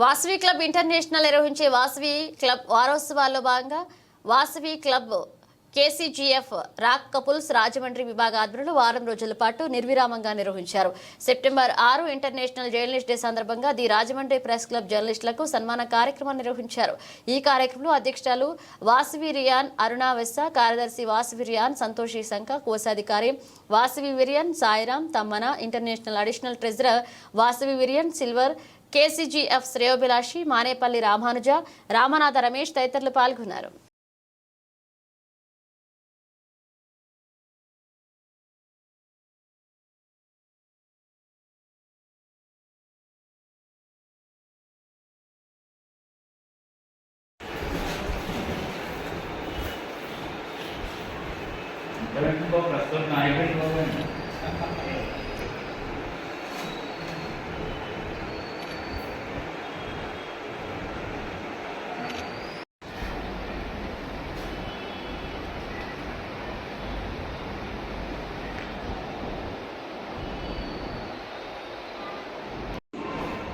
Vasavi club international నిర్వహించే Vasavi club వారోత్సవాల్లో భాగంగా Vasavi club KCGF rock couples Rajahmundry విభాగ ఆధ్వర్యంలో వారం రోజుల పాటు నిర్విరామంగా నిర్వహించారు. సెప్టెంబర్ ఆరు ఇంటర్నేషనల్ జర్నలిస్ట్ డే సందర్భంగా ది రాజమండ్రి ప్రెస్ క్లబ్ జర్నలిస్టులకు సన్మాన కార్యక్రమాన్ని నిర్వహించారు. ఈ కార్యక్రమంలో అధ్యక్షురాలు వాసవి రియాన్ అరుణావెస్స కార్యదర్శి వాసవి రియాన్ సంతోషి శంఖ కోశాధికారి Vasavi విరియన్ Sairam Tammana international additional treasurer Vasavi విరియన్ silver KCGF శ్రేయోభిలాషి మానేపల్లి రామానుజ రామనాథ రమేష్ తదితరులు పాల్గొన్నారు. ప్రస్తుతం నాయకుడు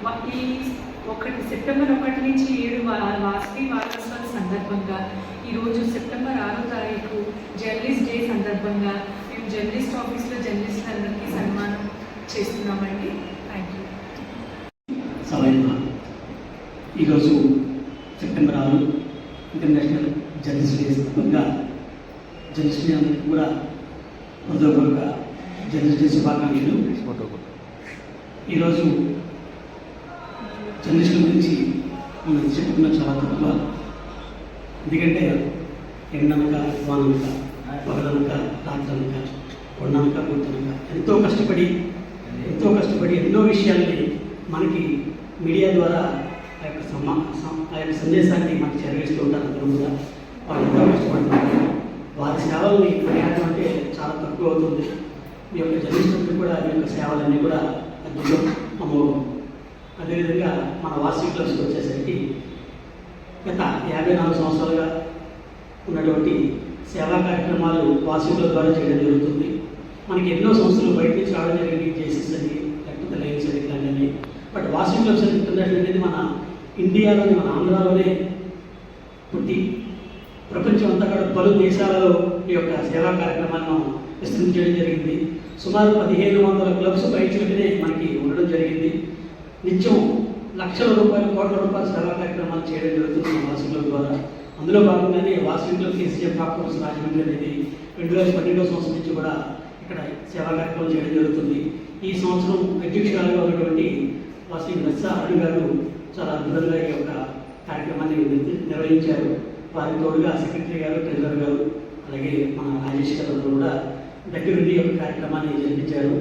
ఈ ఒకటి సెప్టెంబర్ ఒకటి నుంచి ఏడు వాసవి వారోత్సవాల సందర్భంగా ఈరోజు సెప్టెంబర్ ఆరో తారీఖు జర్నలిస్ట్ డే సందర్భంగా మేము జర్నలిస్ట్ ఆఫీస్లో జర్నలిస్టులందరికీ సన్మానం చేస్తున్నామండి. థ్యాంక్ యూ ఈరోజు సెప్టెంబర్ ఆరు ఇంటర్నేషనల్ జర్నలిస్ట్ డే సందర్భంగా జర్నలిస్ట్ డే అందరికీ కూడా హృదయపూర్వక జర్నలిస్ట్ డే శుభాకాంక్షలు. ఈరోజు జర్నలిస్టుల గురించి మనం చెప్పుకున్న చాలా తక్కువ ఎందుకంటే ఎండనక వాననక పగలనక రాత్రనక కొండనక గుంటనక ఎంతో కష్టపడి ఎంతో కష్టపడి ఎన్నో విషయాల్ని మనకి మీడియా ద్వారా ఆ యొక్క సమా ఆ యొక్క సందేశాన్ని మనకి చేరవేస్తూ ఉంటారు అందరూ కూడా. వాళ్ళు ఎంతో కష్టపడుతున్నారు. వారి సేవల్ని కొనియాడడం అంటే చాలా తక్కువ అవుతుంది. మీ యొక్క జర్నలిస్టులకు కూడా ఈ యొక్క సేవలన్నీ కూడా అద్భుతం అదేవిధంగా మన వార్షిక క్లబ్స్కి వచ్చేసరికి గత యాభై నాలుగు సంవత్సరాలుగా ఉన్నటువంటి సేవా కార్యక్రమాలు వార్షికుల ద్వారా చేయడం జరుగుతుంది. మనకి ఎన్నో సంస్థలు బయట నుంచి రావడం జరిగింది. జేసీస్ అని లేకపోతే లైన్స్ అని ఇట్లాంటివన్నీ బట్ వార్షిక క్లబ్స్ అని అనేది మన ఇండియాలోని మన ఆంధ్రాలోనే పుట్టి ప్రపంచం అంతా కూడా పలు దేశాలలో ఈ యొక్క సేవా కార్యక్రమాలను విస్తరించడం జరిగింది. సుమారు పదిహేను వందల క్లబ్స్ బయటనే మనకి ఉండడం జరిగింది. నిత్యం లక్షల రూపాయలు కోట్ల రూపాయల సేవా కార్యక్రమాలు చేయడం జరుగుతుంది మన ద్వారా. అందులో భాగంగానే వాసవి క్లబ్ కేసీఎఫ్ రాజమండ్రి అనేది రెండు వేల పన్నెండవ సంవత్సరం నుంచి కూడా ఇక్కడ సేవా కార్యక్రమం చేయడం జరుగుతుంది. ఈ సంవత్సరం అధ్యక్షురాలుగా ఉన్నటువంటి వాసవి నస్సా అరుణ్ గారు చాలా అద్భుతంగా ఈ యొక్క కార్యక్రమాన్ని నిర్వహించారు. వారి తోడుగా సెక్రటరీ గారు ట్రెజరర్ గారు అలాగే మన రాజేష్ గారు కూడా దగ్గరుండి యొక్క కార్యక్రమాన్ని జరిపించారు.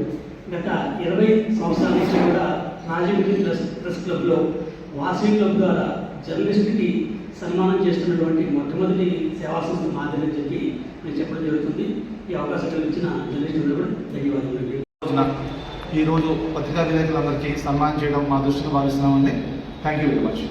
గత ఇరవై సంవత్సరాల నుంచి కూడా రాజమండ్రి ప్రెస్ ప్రెస్ క్లబ్లో వాసవి క్లబ్ ద్వారా జర్నలిస్ట్కి సన్మానం చేస్తున్నటువంటి మొట్టమొదటి సేవా సంస్థ మాదిరి చెప్పి నేను చెప్పడం జరుగుతుంది. ఈ అవకాశం కల్పించిన జర్నలిస్టులు కూడా ధన్యవాదాలు రోజున ఈరోజు పత్రికా విలేకరులందరికీ సన్మానం చేయడం మా దృష్టిలో భావిస్తున్నామండి. Thank you very much